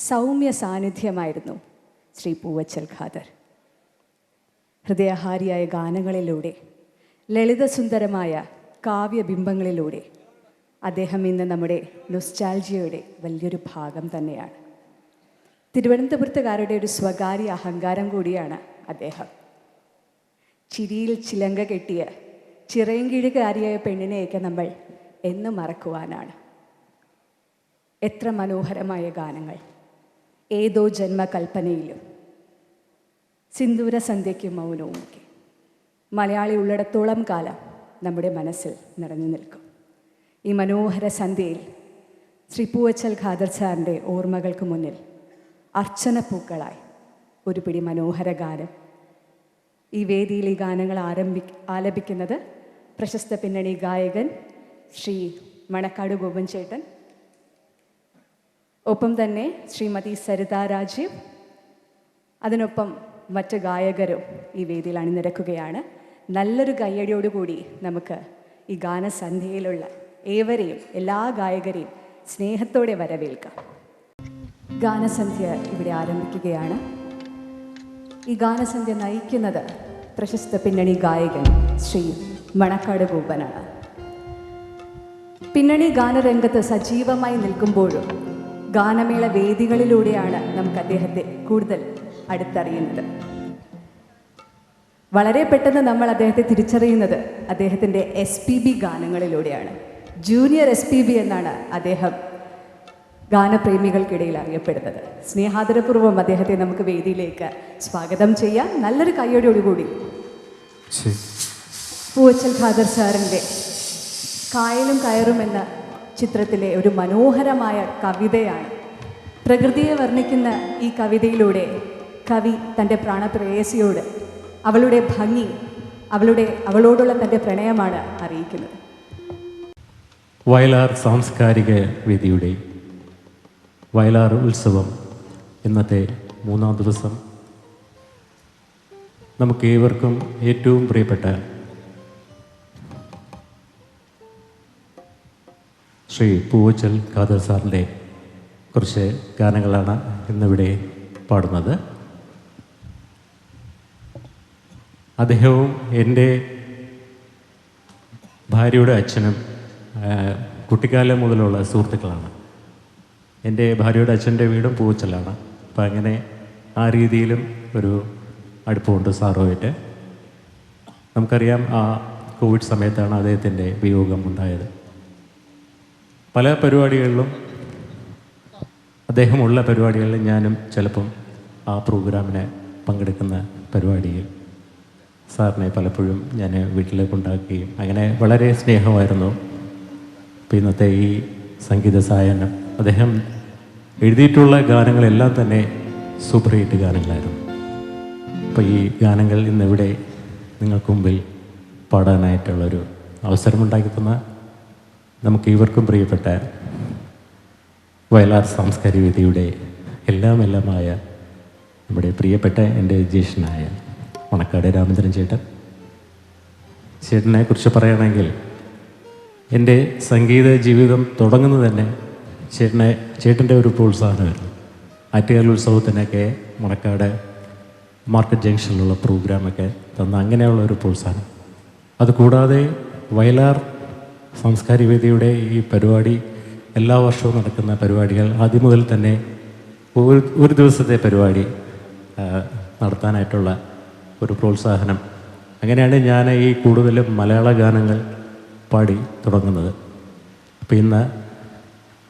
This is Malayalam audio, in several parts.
സൗമ്യ സാന്നിധ്യമായിരുന്നു ശ്രീ പൂവച്ചൽ ഖാദർ. ഹൃദയഹാരിയായ ഗാനങ്ങളിലൂടെ ലളിതസുന്ദരമായ കാവ്യബിംബങ്ങളിലൂടെ അദ്ദേഹം ഇന്ന് നമ്മുടെ നൊസ്റ്റാൾജിയയുടെ വലിയൊരു ഭാഗം തന്നെയാണ്. തിരുവനന്തപുരത്തുകാരുടെ ഒരു സ്വകാര്യ അഹങ്കാരം കൂടിയാണ് അദ്ദേഹം. ചിരിയിൽ ചിലങ്ക കെട്ടിയ ചിറയൻകിഴുകാരിയായ പെണ്ണിനെയൊക്കെ നമ്മൾ എന്നും മറക്കുവാനാണ്. എത്ര മനോഹരമായ ഗാനങ്ങൾ. ഏതോ ജന്മകൽപ്പനയിലും. സിന്ദൂര സന്ധ്യയ്ക്കും മൗനവുമൊക്കെ. മലയാളി ഉള്ളിടത്തോളം കാലം നമ്മുടെ മനസ്സിൽ നിറഞ്ഞു നിൽക്കും. ഈ മനോഹര സന്ധ്യയിൽ ശ്രീ പൂവച്ചൽ ഖാദർ സാറിന്റെ ഓർമ്മകൾക്ക് മുന്നിൽ അർച്ചന പൂക്കളായി ഒരു പിടി മനോഹര ഗാനം. ഈ വേദിയിൽ ഈ ഗാനങ്ങൾ ആരംഭി ആലപിക്കുന്നത് പ്രശസ്ത പിന്നണി ഗായകൻ ശ്രീ മണക്കാട് ഗോപൻ ചേട്ടൻ ഒപ്പം തന്നെ ശ്രീമതി സരിത രാജീവ് അതിനൊപ്പം മറ്റ് ഗായകരും ഈ വേദിയിൽ അണിനിരക്കുകയാണ്. നല്ലൊരു കയ്യടിയോടുകൂടി നമുക്ക് ഈ ഗാനസന്ധ്യയിലുള്ള ഏവരെയും എല്ലാ ഗായകരെയും സ്നേഹത്തോടെ വരവേൽക്കാം. ഗാനസന്ധ്യ ഇവിടെ ആരംഭിക്കുകയാണ്. ഈ ഗാനസന്ധ്യ നയിക്കുന്നത് പ്രശസ്ത പിന്നണി ഗായകൻ ശ്രീ മണക്കാട് ഗോപനാണ്. പിന്നണി ഗാനരംഗത്ത് സജീവമായി നിൽക്കുമ്പോഴും ഗാനമേള വേദികളിലൂടെയാണ് നമുക്ക് അദ്ദേഹത്തെ കൂടുതൽ അടുത്തറിയുന്നത്. വളരെ പെട്ടെന്ന് നമ്മൾ അദ്ദേഹത്തെ തിരിച്ചറിയുന്നത് അദ്ദേഹത്തിന്റെ എസ് പി ബി ഗാനങ്ങളിലൂടെയാണ്. ജൂനിയർ എസ് പി ബി എന്നാണ് അദ്ദേഹം ഗാനപ്രേമികൾക്കിടയിൽ അറിയപ്പെടുന്നത്. സ്നേഹാദരപൂർവം അദ്ദേഹത്തെ നമുക്ക് വേദിയിലേക്ക് സ്വാഗതം ചെയ്യാം. നല്ലൊരു കയ്യോടോടുകൂടി. പൂവച്ചൽ ഖാദർ സാറിന്റെ കായലും കയറും എന്ന ചിത്രത്തിലെ ഒരു മനോഹരമായ കവിതയാണ്. പ്രകൃതിയെ വർണിക്കുന്ന ഈ കവിതയിലൂടെ കവി തന്റെ പ്രാണപ്രേയസിയോട് അവളുടെ ഭംഗി അവളുടെ അവളോടുള്ള തന്റെ പ്രണയമാണ് അറിയിക്കുന്നത്. വയലാർ സാംസ്കാരിക വേദിയുടെ വയലാർ ഉത്സവം ഇന്നത്തെ മൂന്നാം ദിവസം. നമുക്ക് ഏവർക്കും ഏറ്റവും പ്രിയപ്പെട്ട ശ്രീ പൂവച്ചൽ ഖാദർ സാറിന്റെ കുറച്ച് ഗാനങ്ങളാണ് ഇന്നിവിടെ പാടുന്നത്. അദ്ദേഹവും എന്റെ ഭാര്യയുടെ അച്ഛനും കുട്ടിക്കാലം മുതലുള്ള സുഹൃത്തുക്കളാണ്. എന്റെ ഭാര്യയുടെ അച്ഛന്റെ വീടും പൂവച്ചലാണ്. അപ്പം അങ്ങനെ ആ രീതിയിലും ഒരു അടുപ്പമുണ്ട് സാറുമായിട്ട്. നമുക്കറിയാം ആ കോവിഡ് സമയത്താണ് അദ്ദേഹത്തിന്റെ വിയോഗം ഉണ്ടായത്. പല പരിപാടികളിലും അദ്ദേഹമുള്ള പരിപാടികളിൽ ഞാനും ചിലപ്പം ആ പ്രോഗ്രാമിന് പങ്കെടുക്കുന്ന പരിപാടിയിൽ സാറിനെ പലപ്പോഴും ഞാൻ വീട്ടിലേക്ക് ഉണ്ടാക്കുകയും അങ്ങനെ വളരെ സ്നേഹമായിരുന്നു. ഇപ്പം ഇന്നത്തെ ഈ സംഗീത സായനം അദ്ദേഹം എഴുതിയിട്ടുള്ള ഗാനങ്ങളെല്ലാം തന്നെ സൂപ്പർ ഹിറ്റ് ഗാനങ്ങളായിരുന്നു. അപ്പോൾ ഈ ഗാനങ്ങൾ ഇന്നിവിടെ നിങ്ങൾക്ക് മുമ്പിൽ പാടാനായിട്ടുള്ളൊരു അവസരമുണ്ടാക്കി തന്ന നമുക്ക് ഇവർക്കും പ്രിയപ്പെട്ട വയലാർ സാംസ്കാരിക വേദിയുടെ എല്ലാം എല്ലാമായ നമ്മുടെ പ്രിയപ്പെട്ട എന്റെ ജ്യേഷ്ഠനായ മണക്കാട് രാമചന്ദ്രൻ ചേട്ടൻ. ചേട്ടനെ കുറിച്ച് പറയുകയാണെങ്കിൽ എന്റെ സംഗീത ജീവിതം തുടങ്ങുന്നത് തന്നെ ചേട്ടനെ ചേട്ടന്റെ ഒരു പ്രോത്സാഹനമായിരുന്നു. ആറ്റുകാൽ ഉത്സവത്തിനൊക്കെ മണക്കാട് മാർക്കറ്റ് ജംഗ്ഷനിലുള്ള പ്രോഗ്രാമൊക്കെ തന്ന അങ്ങനെയുള്ള ഒരു പ്രോത്സാഹനം. അതുകൂടാതെ വയലാർ സാംസ്കാരിക വേദിയുടെ ഈ പരിപാടി എല്ലാ വർഷവും നടക്കുന്ന പരിപാടികൾ ആദ്യം മുതൽ തന്നെ ഒരു ഒരു ദിവസത്തെ പരിപാടി നടത്താനായിട്ടുള്ള ഒരു പ്രോത്സാഹനം. അങ്ങനെയാണ് ഞാൻ ഈ കൂടുതലും മലയാള ഗാനങ്ങൾ പാടി തുടങ്ങുന്നത്. അപ്പോൾ ഇന്ന്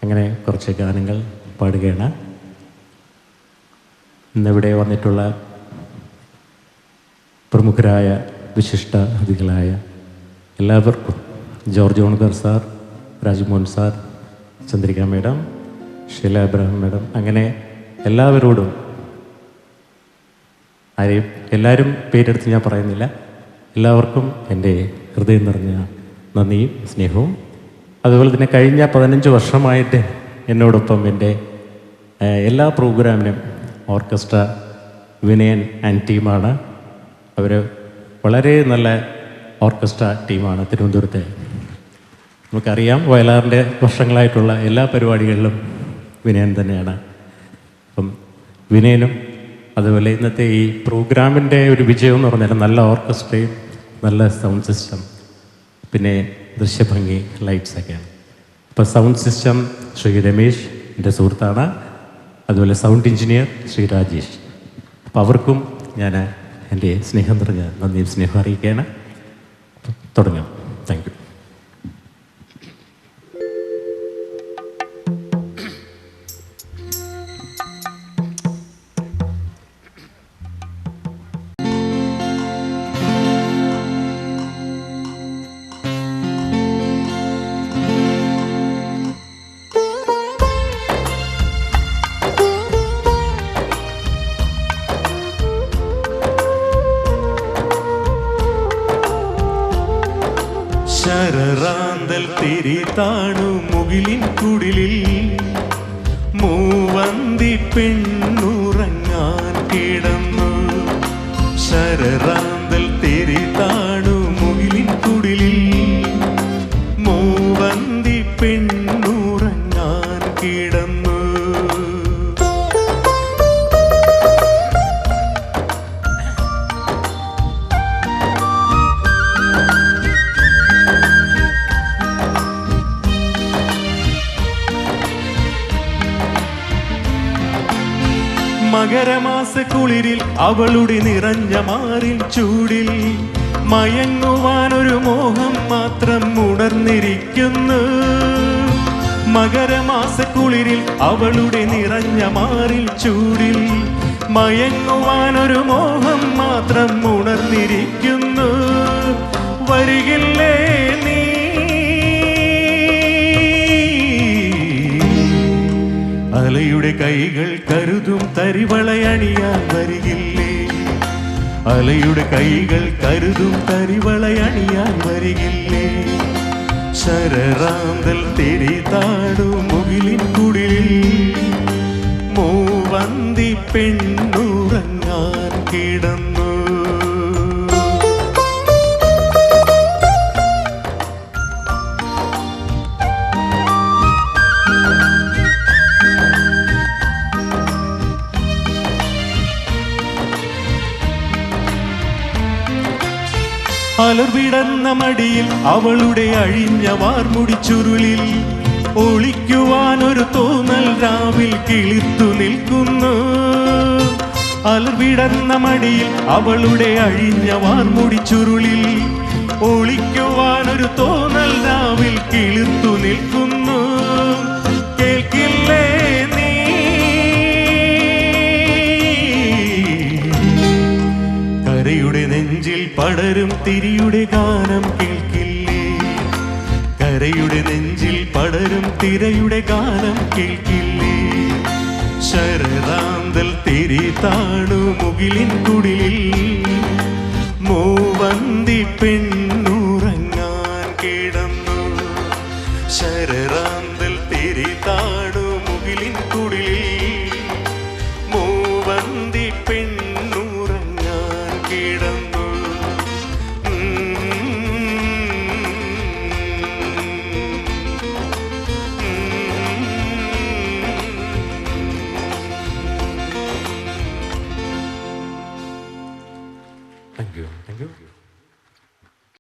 അങ്ങനെ കുറച്ച് ഗാനങ്ങൾ പാടുകയാണ്. ഇന്നിവിടെ വന്നിട്ടുള്ള പ്രമുഖരായ വിശിഷ്ട അതിഥികളായ എല്ലാവർക്കും George Onadar sir Rajmohan sir Chandrika madam Sheela Abraham madam അങ്ങനെ എല്ലാവരോടും ആരെയും എല്ലാവരും പേരെടുത്ത് ഞാൻ പറയുന്നില്ല. എല്ലാവർക്കും എന്റെ ഹൃദയം നിറഞ്ഞ നന്ദിയും സ്നേഹവും. അതുപോലെ തന്നെ കഴിഞ്ഞ പതിനഞ്ച് വർഷമായിട്ട് എന്നോടൊപ്പം എന്റെ എല്ലാ പ്രോഗ്രാമിനും ഓർക്കസ്ട്ര വിനയൻ ആൻഡ് ടീമാണ്. അവർ വളരെ നല്ല ഓർക്കസ്ട്ര ടീമാണ് തിരുവനന്തപുരത്തെ നമുക്കറിയാം വയലാറിന്റെ വർഷങ്ങളായിട്ടുള്ള എല്ലാ പരിപാടികളിലും വിനയൻ തന്നെയാണ്. അപ്പം വിനയനും അതുപോലെ ഇന്നത്തെ ഈ പ്രോഗ്രാമിന്റെ ഒരു വിജയം എന്ന് പറഞ്ഞാൽ നല്ല ഓർക്കസ്ട്രയും നല്ല സൗണ്ട് സിസ്റ്റം പിന്നെ ദൃശ്യഭംഗി ലൈറ്റ്സൊക്കെയാണ് അപ്പോൾ സൗണ്ട് സിസ്റ്റം ശ്രീ രമേശ് എന്റെ സുഹൃത്താണ് അതുപോലെ സൗണ്ട് എഞ്ചിനീയർ ശ്രീ രാജേഷ്. അപ്പോൾ അവർക്കും ഞാൻ എന്റെ സ്നേഹം നിറഞ്ഞ നന്ദിയും സ്നേഹം അറിയിക്കുകയാണ്. തുടങ്ങാം. Thank you. ശരറാന്തൽ തിരി താണു മുകിലിൻ കുടിലിൽ. മൂവന്തി പെണ്ണുറങ്ങാൻ കിടന്നു. ശരറാന്തൽ മകരമാസ കുളിരിൽ അവളുടെ നിറഞ്ഞ മാറിൻ ചൂടിൽ മയങ്ങുവാനൊരു മോഹം മാത്രം ഉണർന്നിരിക്കുന്നു. മകരമാസ കുളിരിൽ അവളുടെ നിറഞ്ഞ മാറിൽ ചൂടിൽ മയങ്ങുവാനൊരു മോഹം മാത്രം ഉണർന്നിരിക്കുന്നു. വരികില്ലേ നീ അലയുടെ കൈകൾ കരുതും തരിവളയണിയാൻ വരികില്ലേ? അലയുടെ കൈകൾ കരുതും തരിവളയണിയാൻ വരികില്ലേ? ശരറാന്തൽ തിരി താടും മുകിലിൻ കുടിലിൽ മൂവന്തി പെണ്ണുറങ്ങാൻ അലർവിടന്ന മടിയിൽ അവളുടെ അഴിഞ്ഞ വാർമുടി ചുരുളിൽ ഒളിക്കുവാൻ ഒരു തോന്നൽ രാവിൽ കിളിർത്തു നിൽക്കുന്നു. അലർവിടന്ന മടിയിൽ അവളുടെ അഴിഞ്ഞ വാർമുടി ചുരുളിൽ ഒളിക്കുവാൻ ഒരു തോന്നൽ രാവിൽ കിളിർത്തു നിൽക്കുന്നു. കേൾക്കില്ലേ? നെഞ്ചിൽ പടരും തിരിയുടെ ഗാനം കേൾക്കില്ലേ? കരയുടെ നെഞ്ചിൽ പടരും തിരയുടെ ഗാനം കേൾക്കില്ലേ? ശരദാന്തൽ തിരി താണു മുകിലിൻ കുടിലിൽ മൂവന്തി പെണ്ണുറങ്ങാൻ